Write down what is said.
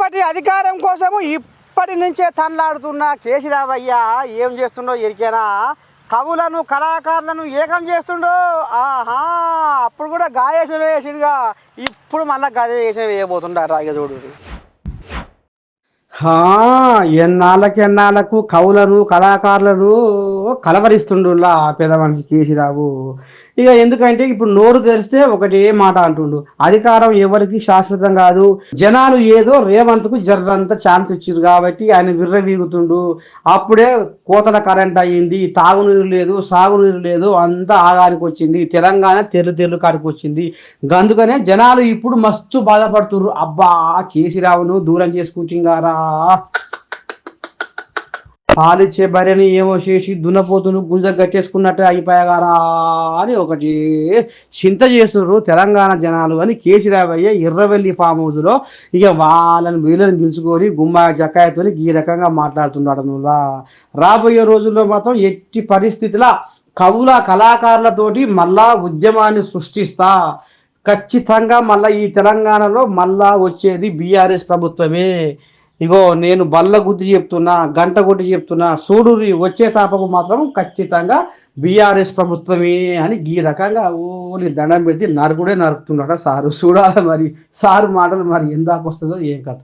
ఇప్పటి అధికారం కోసము ఇప్పటి నుంచే తన్లాడుతున్న కేసీరావయ్య ఏం చేస్తుండో ఎరికేనా? కవులను కళాకారులను ఏకం చేస్తుండో? ఆహా! అప్పుడు కూడా గాయేసం వేసిడుగా. ఇప్పుడు మళ్ళీ గదే వేసం వేయబోతుండ రాగజోడు. చూడు ఎన్నాళ్ళకు కవులను కళాకారులను కలవరిస్తుండులా పెద్ద మనిషి కేసీరావు ఇక ఎందుకంటే ఇప్పుడు నోరు తెరిస్తే ఒకటే మాట అంటుండు. అధికారం ఎవరికి శాశ్వతం కాదు. జనాలు ఏదో రేవంత్కు జర్రంత ఛాన్స్ ఇచ్చారు కాబట్టి ఆయన విర్రవీగుతుండు. అప్పుడే కోతల కరెంట్ అయ్యింది తాగునీరు లేదు సాగునీరు లేదు అంతా ఆగానికి వచ్చింది. తెలంగాణ తెర్లు తెర్లు కాడికి వచ్చింది. అందుకనే జనాలు ఇప్పుడు మస్తు బాధపడుతున్నారు అబ్బా కేసీరావును దూరం చేసుకుంటున్నారా? పాలిచ్చే భార్యని ఏమో చేసి దున్నపోతును గుంజ గట్టేసుకున్నట్టు అయిపోయాగారా అని ఒకటి చింత చేస్తున్నారు తెలంగాణ జనాలు అని కేసీరావయ్య ఎర్రవెల్లి ఫామ్ హౌస్లో ఇక వాళ్ళని వీళ్ళని పిలుచుకొని గుమ్మ జక్కాయతో ఈ రకంగా మాట్లాడుతున్నాడు నువ్వు. రాబోయే రోజుల్లో మాత్రం ఎట్టి పరిస్థితిలో కవుల కళాకారులతోటి మళ్ళా ఉద్యమాన్ని సృష్టిస్తా. ఖచ్చితంగా మళ్ళీ ఈ తెలంగాణలో మళ్ళా వచ్చేది బీఆర్ఎస్ ప్రభుత్వమే. ఇగో నేను బల్ల గుద్ది చెప్తున్నా గంట కొట్టి చెప్తున్నా సూడూరి వచ్చే తాపకు మాత్రం ఖచ్చితంగా బీఆర్ఎస్ ప్రభుత్వమే అని ఈ రకంగా ఓని దండం పెట్టి నరుకుడే నరుకుతున్నాడు సారు. చూడాలి మరి సారు మాటలు మరి ఎందాక వస్తుందో ఏం కథ.